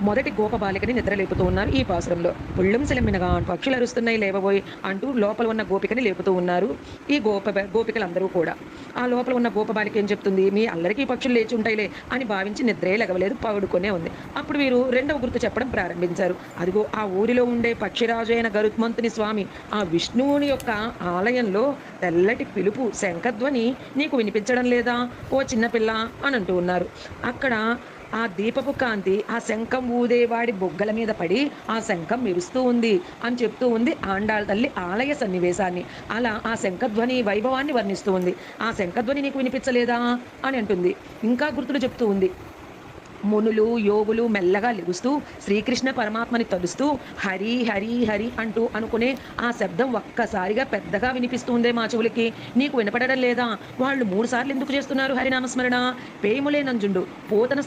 మొదటి గోపబాలికని నిద్రలేపుతూ ఉన్నారు ఈ పాసురంలో పుళ్ళం సెలమినగా పక్షులు అరుస్తున్నాయి లేవబోయి అంటూ లోపల ఉన్న గోపికని లేపుతూ ఉన్నారు ఈ గోప గోపికలందరూ కూడా. ఆ లోపల ఉన్న గోపబాలిక ఏం చెప్తుంది? మీ అందరికీ పక్షులు లేచి ఉంటాయిలే అని భావించి నిద్రే లెగవలేదు పడుకొనే ఉంది. అప్పుడు వీరు రెండవ గుర్తు చెప్పడం ప్రారంభించారు. అదిగో ఆ ఊరిలో ఉండే పక్షిరాజు అయిన గరుత్మంతుని స్వామి ఆ విష్ణువుని యొక్క ఆలయంలో తెల్లటి పిలుపు శంఖధ్వని నీకు వినిపించడం లేదా? ఓ చిన్నపిల్ల అని అంటూ ఉన్నారు. అక్కడ ఆ దీపపు కాంతి ఆ శంఖం ఊదేవాడి బొగ్గల మీద పడి ఆ శంఖం మెరుస్తూ ఉంది అని చెప్తూ ఉంది ఆండాల తల్లి ఆలయ సన్నివేశాన్ని. అలా ఆ శంఖధ్వని వైభవాన్ని వర్ణిస్తూ ఉంది. ఆ శంఖధ్వని నీకు వినిపించలేదా? అని అంటుంది. ఇంకా గుర్తులు చెప్తూ ఉంది. మునులు యోగులు మెల్లగా లెగుస్తూ శ్రీకృష్ణ పరమాత్మని తలుస్తూ హరి హరి హరి అంటూ అనుకునే ఆ శబ్దం ఒక్కసారిగా పెద్దగా వినిపిస్తుందే మా చెవులకి. నీకు వినపడడం లేదా? వాళ్ళు మూడు సార్లు ఎందుకు చేస్తున్నారు హరినామస్మరణ? పేములే నంజుండు. పోతన